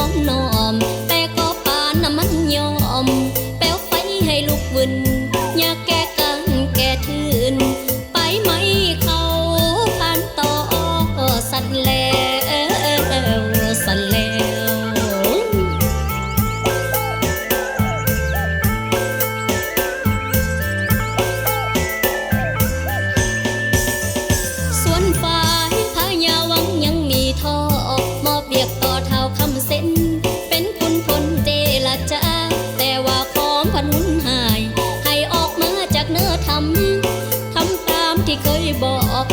ของน้ันหุนหายให้ออกมาจากเนื้อทำทำตามที่เคยบอก